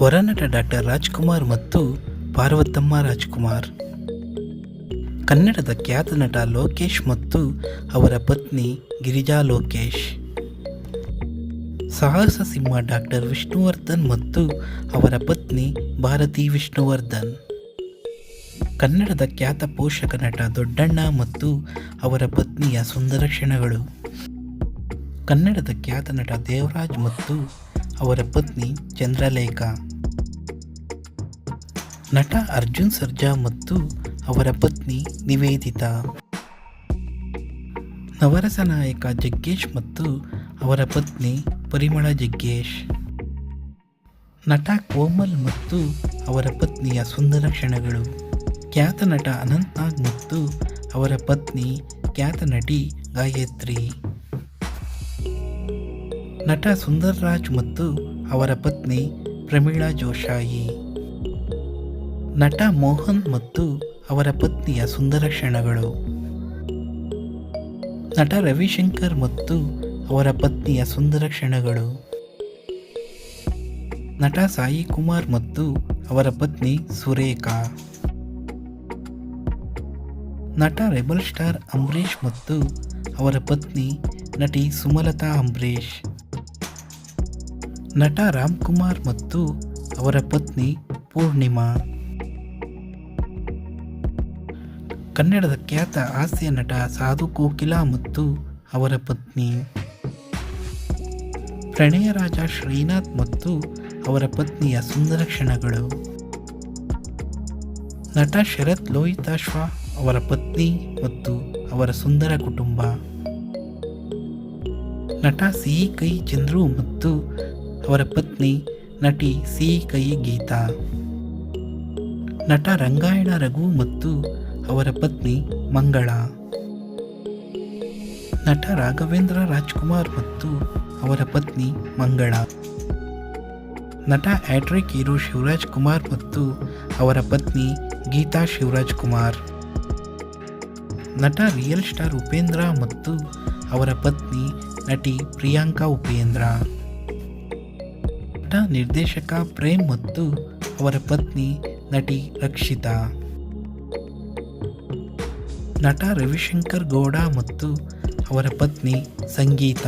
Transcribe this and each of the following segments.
ಹೊರನಟ doctor Rajkumar ಮತ್ತು ಪಾರ್ವತಮ್ಮ ರಾಜ್ಕುಮಾರ್. ಕನ್ನಡದ ಖ್ಯಾತ ನಟ ಲೋಕೇಶ್ ಮತ್ತು ಅವರ ಪತ್ನಿ ಗಿರಿಜಾ ಲೋಕೇಶ್. ಸಾಹಸ ಸಿಂಹ ಡಾಕ್ಟರ್ ವಿಷ್ಣುವರ್ಧನ್ ಮತ್ತು ಅವರ ಪತ್ನಿ ಭಾರತಿ ವಿಷ್ಣುವರ್ಧನ್. ಕನ್ನಡದ ಖ್ಯಾತ ಪೋಷಕ ನಟ ದೊಡ್ಡಣ್ಣ ಮತ್ತು ಅವರ ಪತ್ನಿಯ ಸುಂದರ ಕ್ಷಣಗಳು. ಕನ್ನಡದ ಖ್ಯಾತ ನಟ ದೇವರಾಜ್ ಮತ್ತು ಅವರ ಪತ್ನಿ ಚಂದ್ರಲೇಖಾ. ನಟ ಅರ್ಜುನ್ ಸರ್ಜಾ ಮತ್ತು ಅವರ ಪತ್ನಿ ನಿವೇದಿತಾ. ನವರಸ ನಾಯಕ ಜಗ್ಗೇಶ್ ಮತ್ತು ಅವರ ಪತ್ನಿ ಪರಿಮಳ ಜಗ್ಗೇಶ್. ನಟ ಕೋಮಲ್ ಮತ್ತು ಅವರ ಪತ್ನಿಯ ಸುಂದರ ಕ್ಷಣಗಳು. ಖ್ಯಾತ ನಟ ಅನಂತ್ನಾಗ್ ಮತ್ತು ಅವರ ಪತ್ನಿ ಖ್ಯಾತ ನಟಿ ಗಾಯತ್ರಿ. ನಟ ಸುಂದರ್ ರಾಜ್ ಮತ್ತು ಅವರ ಪತ್ನಿ ಪ್ರಮೀಳಾ ಜೋಶಾಯಿ. ನಟ ಮೋಹನ್ ಮತ್ತು ಅವರ ಪತ್ನಿಯ ಸುಂದರ ಕ್ಷಣಗಳು. ನಟ ರವಿಶಂಕರ್ ಮತ್ತು ಅವರ ಪತ್ನಿಯ ಸುಂದರ ಕ್ಷಣಗಳು. ನಟ ಸಾಯಿ ಕುಮಾರ್ ಮತ್ತು ಅವರ ಪತ್ನಿ ಸುರೇಖಾ. ನಟ ರೆಬಲ್ ಸ್ಟಾರ್ ಅಂಬರೀಷ್ ಮತ್ತು ಅವರ ಪತ್ನಿ ನಟಿ ಸುಮಲತಾ ಅಂಬರೀಷ್. ನಟ ರಾಮ್ಕುಮಾರ್ ಮತ್ತು ಅವರ ಪತ್ನಿ ಪೂರ್ಣಿಮಾ. ಕನ್ನಡದ ಖ್ಯಾತ ಹಾಸ್ಯ ನಟ ಸಾಧು ಕೋಕಿಲಾ ಮತ್ತು ಅವರ ಪತ್ನಿ. ಪ್ರಣಯರಾಜ ಶ್ರೀನಾಥ್ ಮತ್ತು ಅವರ ಪತ್ನಿಯ ಸುಂದರ ಕ್ಷಣಗಳು ನಟ ಶರತ್ ಲೋಹಿತಾಶ್ವ ಅವರ ಪತ್ನಿ ಮತ್ತು ಅವರ ಸುಂದರ ಕುಟುಂಬ. ನಟ ಸಿಹಿ ಕೈ ಚಂದ್ರು ಮತ್ತು ಅವರ ಪತ್ನಿ ನಟಿ ಸಿಹಿ ಕೈ ಗೀತಾ. ನಟ ರಂಗಾಯಣ ರಘು ಮತ್ತು ಅವರ ಪತ್ನಿ ಮಂಗಳ. ನಟ ರಾಘವೇಂದ್ರ ರಾಜ್ಕುಮಾರ್ ಮತ್ತು ಅವರ ಪತ್ನಿ ಮಂಗಳ. ನಟ ಆ್ಯಟ್ರಿಕ್ ಹೀರೋ ಶಿವರಾಜ್ ಕುಮಾರ್ ಮತ್ತು ಅವರ ಪತ್ನಿ ಗೀತಾ ಶಿವರಾಜ್ ಕುಮಾರ್. ನಟ ರಿಯಲ್ ಸ್ಟಾರ್ ಉಪೇಂದ್ರ ಮತ್ತು ಅವರ ಪತ್ನಿ ನಟಿ ಪ್ರಿಯಾಂಕಾ ಉಪೇಂದ್ರ. ನಟ ನಿರ್ದೇಶಕ ಪ್ರೇಮ್ ಮತ್ತು ಅವರ ಪತ್ನಿ ನಟಿ ರಕ್ಷಿತಾ. ನಟ ರವಿಶಂಕರ್ ಗೌಡ ಮತ್ತು ಅವರ ಪತ್ನಿ ಸಂಗೀತ.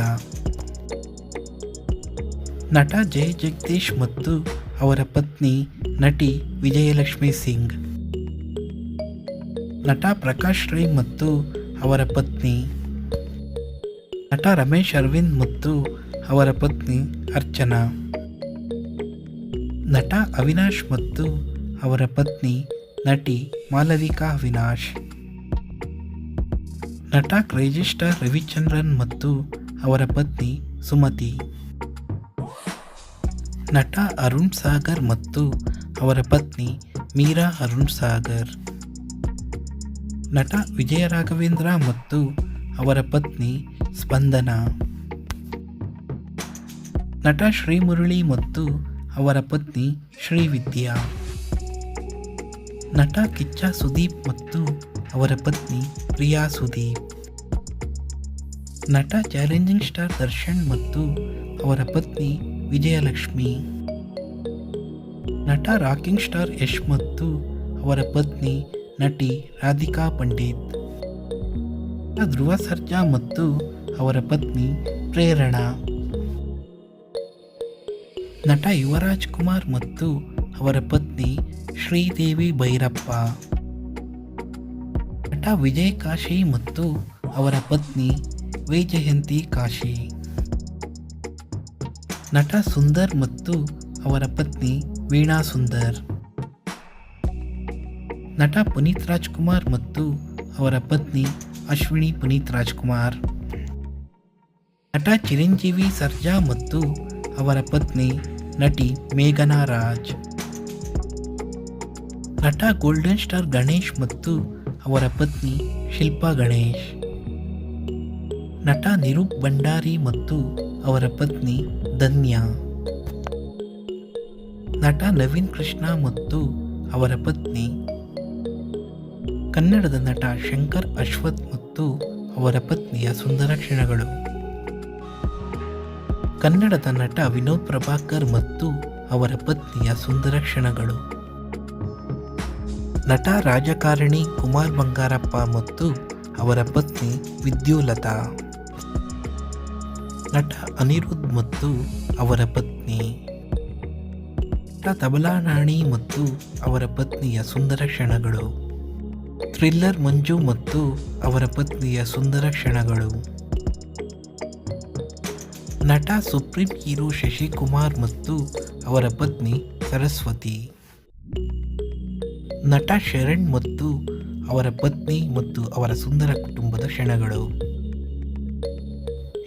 ನಟ ಜಯ ಜಗದೀಶ್ ಮತ್ತು ಅವರ ಪತ್ನಿ ನಟಿ ವಿಜಯಲಕ್ಷ್ಮಿ ಸಿಂಗ್. ನಟ ಪ್ರಕಾಶ್ ರೈ ಮತ್ತು ಅವರ ಪತ್ನಿ ನಟ ರಮೇಶ್ ಅರವಿಂದ್ ಮತ್ತು ಅವರ ಪತ್ನಿ ಅರ್ಚನಾ. ನಟ ಅವಿನಾಶ್ ಮತ್ತು ಅವರ ಪತ್ನಿ ನಟಿ ಮಾಲವಿಕಾ ಅವಿನಾಶ್. ನಟ ಕ್ರೇಜಿ ರವಿಚಂದ್ರನ್ ಮತ್ತು ಅವರ ಪತ್ನಿ ಸುಮತಿ. ನಟ ಅರುಣ್ ಸಾಗರ್ ಮತ್ತು ಅವರ ಪತ್ನಿ ಮೀರಾ ಅರುಣ್ ಸಾಗರ್. ನಟ ವಿಜಯ ರಾಘವೇಂದ್ರ ಮತ್ತು ಅವರ ಪತ್ನಿ ಸ್ಪಂದನ. ನಟ ಶ್ರೀಮುರಳಿ ಮತ್ತು ಅವರ ಪತ್ನಿ ಶ್ರೀವಿದ್ಯಾ. ನಟ ಕಿಚ್ಚ ಸುದೀಪ್ ಮತ್ತು ಅವರ ಪತ್ನಿ ಪ್ರಿಯಾ ಸುದೀಪ್. ನಟ ಚಾಲೆಂಜಿಂಗ್ ಸ್ಟಾರ್ ದರ್ಶನ್ ಮತ್ತು ಅವರ ಪತ್ನಿ ವಿಜಯಲಕ್ಷ್ಮಿ. ನಟ ರಾಕಿಂಗ್ ಸ್ಟಾರ್ ಯಶ್ ಮತ್ತು ಅವರ ಪತ್ನಿ ನಟಿ ರಾಧಿಕಾ ಪಂಡಿತ್. ಧ್ರುವ ಸರ್ಜಾ ಮತ್ತು ಅವರ ಪತ್ನಿ ಪ್ರೇರಣಾ. ನಟ ಯುವರಾಜ್ ಕುಮಾರ್ ಮತ್ತು ಅವರ ಪತ್ನಿ ಶ್ರೀದೇವಿ ಭೈರಪ್ಪ. ನಟ ವಿಜಯ್ ಕಾಶಿ ಮತ್ತು ಅವರ ಪತ್ನಿ ವೈಜಯಂತಿ ಕಾಶಿ. ನಟ ಸುಂದರ್ ಮತ್ತು ಅವರ ಪತ್ನಿ ವೀಣಾ ಸುಂದರ್. ನಟ ಪುನೀತ್ ರಾಜ್ಕುಮಾರ್ ಮತ್ತು ಅವರ ಪತ್ನಿ ಅಶ್ವಿನಿ ಪುನೀತ್ ರಾಜ್ಕುಮಾರ್. ನಟ ಚಿರಂಜೀವಿ ಸರ್ಜಾ ಮತ್ತು ಅವರ ಪತ್ನಿ ನಟಿ ಮೇಘನಾ ರಾಜ್. ನಟ ಗೋಲ್ಡನ್ ಸ್ಟಾರ್ ಗಣೇಶ್ ಮತ್ತು ಅವರ ಪತ್ನಿ ಶಿಲ್ಪಾ ಗಣೇಶ್. ನಟ ನಿರೂಪ್ ಭಂಡಾರಿ ಮತ್ತು ಅವರ ಪತ್ನಿ ಧನ್ಯಾ. ನಟ ನವೀನ್ ಕೃಷ್ಣ ಮತ್ತು ಅವರ ಪತ್ನಿ ಕನ್ನಡದ ನಟ ಶಂಕರ್ ಅಶ್ವಥ್ ಮತ್ತು ಅವರ ಪತ್ನಿಯ ಸುಂದರ ಕ್ಷಣಗಳು. ಕನ್ನಡದ ನಟ ವಿನೋದ್ ಪ್ರಭಾಕರ್ ಮತ್ತು ಅವರ ಪತ್ನಿಯ ಸುಂದರ ಕ್ಷಣಗಳು. ನಟ, ರಾಜಕಾರಣಿ ಕುಮಾರ್ ಬಂಗಾರಪ್ಪ ಮತ್ತು ಅವರ ಪತ್ನಿ ವಿದ್ಯುಲತಾ. ನಟ ಅನಿರುದ್ಧ್ ಮತ್ತು ಅವರ ಪತ್ನಿ. ನಟ ತಬಲಾ ರಾಣಿ ಮತ್ತು ಅವರ ಪತ್ನಿಯ ಸುಂದರ ಕ್ಷಣಗಳು. ಥ್ರಿಲ್ಲರ್ ಮಂಜು ಮತ್ತು ಅವರ ಪತ್ನಿಯ ಸುಂದರ ಕ್ಷಣಗಳು. ನಟ ಸುಪ್ರೀಂ ಹೀರೋ ಶಶಿಕುಮಾರ್ ಮತ್ತು ಅವರ ಪತ್ನಿ ಸರಸ್ವತಿ. ನಟ ಶರಣ್ ಮತ್ತು ಅವರ ಪತ್ನಿ ಮತ್ತು ಅವರ ಸುಂದರ ಕುಟುಂಬದ ಕ್ಷಣಗಳು.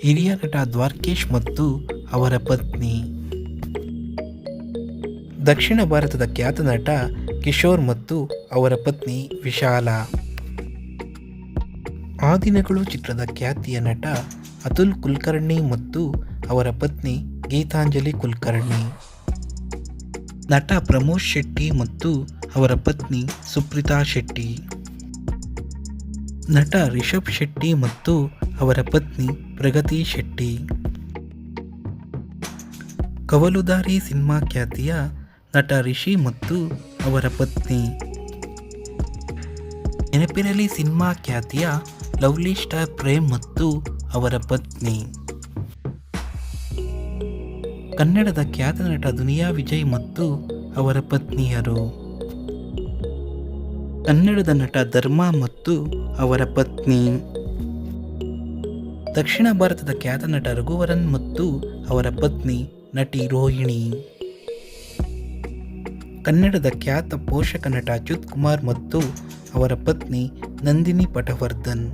ಹಿರಿಯ ನಟ ದ್ವಾರ್ಕೇಶ್ ಮತ್ತು ಅವರ ಪತ್ನಿ. ದಕ್ಷಿಣ ಭಾರತದ ಖ್ಯಾತ ನಟ ಕಿಶೋರ್ ಮತ್ತು ಅವರ ಪತ್ನಿ ವಿಶಾಲ. ಆ ದಿನಗಳು ಚಿತ್ರದ ಖ್ಯಾತಿಯ ನಟ ಅತುಲ್ ಕುಲಕರ್ಣಿ ಮತ್ತು ಅವರ ಪತ್ನಿ ಗೀತಾಂಜಲಿ ಕುಲಕರ್ಣಿ. ನಟ ಪ್ರಮೋದ್ ಶೆಟ್ಟಿ ಮತ್ತು ಅವರ ಪತ್ನಿ ಸುಪ್ರಿತಾ ಶೆಟ್ಟಿ. ನಟ ರಿಷಬ್ ಶೆಟ್ಟಿ ಮತ್ತು ಅವರ ಪತ್ನಿ ಪ್ರಗತಿ ಶೆಟ್ಟಿ. ಕವಲುದಾರಿ ಸಿನಿಮಾ ಖ್ಯಾತಿಯ ನಟ ರಿಷಿ ಮತ್ತು ಅವರ ಪತ್ನಿ. ನೆನಪಿರಲಿ ಸಿನಿಮಾ ಖ್ಯಾತಿಯ ಲವ್ಲಿ ಸ್ಟಾರ್ ಪ್ರೇಮ್ ಮತ್ತು ಅವರ ಪತ್ನಿ. ಕನ್ನಡದ ಖ್ಯಾತ ನಟ ದುನಿಯಾ ವಿಜಯ್ ಮತ್ತು ಅವರ ಪತ್ನಿಯರು. ಕನ್ನಡದ ನಟ ಧರ್ಮ ಮತ್ತು ಅವರ ಪತ್ನಿ. ದಕ್ಷಿಣ ಭಾರತದ ಖ್ಯಾತ ನಟ ರಘುವರನ್ ಮತ್ತು ಅವರ ಪತ್ನಿ ನಟಿ ರೋಹಿಣಿ. ಕನ್ನಡದ ಖ್ಯಾತ ಪೋಷಕ ನಟ ಅಚ್ಯುತ್ ಕುಮಾರ್ ಮತ್ತು ಅವರ ಪತ್ನಿ ನಂದಿನಿ ಪಟವರ್ಧನ್.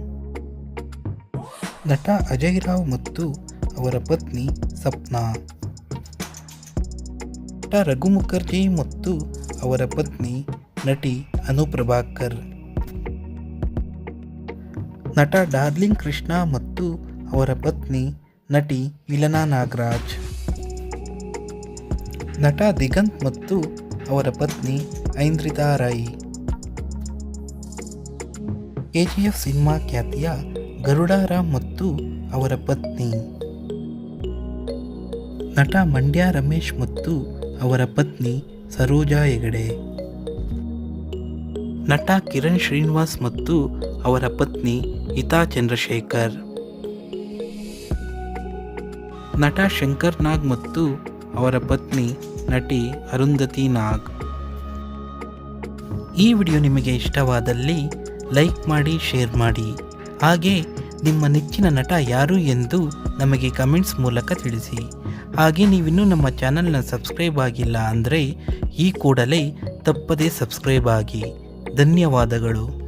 ನಟ ಅಜಯ್ ರಾವ್ ಮತ್ತು ಅವರ ಪತ್ನಿ ಸಪ್ನಾ. ನಟ ರಘು ಮುಖರ್ಜಿ ಮತ್ತು ಅವರ ಪತ್ನಿ ನಟಿ ಅನುಪ್ರಭಾಕರ್ ನಟ ಡಾರ್ಲಿಂಗ್ ಕೃಷ್ಣ ಮತ್ತು ಅವರ ಪತ್ನಿ ನಟಿ ವಿಲನಾ ನಾಗರಾಜ್. ನಟ ದಿಗಂತ್ ಮತ್ತು ಅವರ ಪತ್ನಿ ಐಂದ್ರಿತಾ ರೈ ಎಫ್ ಸಿನಿಮಾ ಖ್ಯಾತಿಯ ಗರುಡಾರಾಮ್ ಮತ್ತು ಅವರ ಪತ್ನಿ. ನಟ ಮಂಡ್ಯ ರಮೇಶ್ ಮತ್ತು ಅವರ ಪತ್ನಿ ಸರೋಜಾ ಹೆಗಡೆ. ನಟ ಕಿರಣ್ ಶ್ರೀನಿವಾಸ್ ಮತ್ತು ಅವರ ಪತ್ನಿ ಹಿತಾ ಚಂದ್ರಶೇಖರ್. ನಟ ಶಂಕರ್ ನಾಗ್ ಮತ್ತು ಅವರ ಪತ್ನಿ ನಟಿ ಅರುಂಧತಿ ನಾಗ್. ಈ ವಿಡಿಯೋ ನಿಮಗೆ ಇಷ್ಟವಾದಲ್ಲಿ ಲೈಕ್ ಮಾಡಿ, ಶೇರ್ ಮಾಡಿ. ಹಾಗೆ ನಿಮ್ಮ ನೆಚ್ಚಿನ ನಟ ಯಾರು ಎಂದು ನಮಗೆ ಕಮೆಂಟ್ಸ್ ಮೂಲಕ ತಿಳಿಸಿ. ಹಾಗೆ ನೀವಿನ್ನೂ ನಮ್ಮ ಚಾನಲ್ನ ಸಬ್ಸ್ಕ್ರೈಬ್ ಆಗಿಲ್ಲ ಅಂದರೆ ಈ ಕೂಡಲೇ ತಪ್ಪದೇ ಸಬ್ಸ್ಕ್ರೈಬ್ ಆಗಿ. ಧನ್ಯವಾದಗಳು.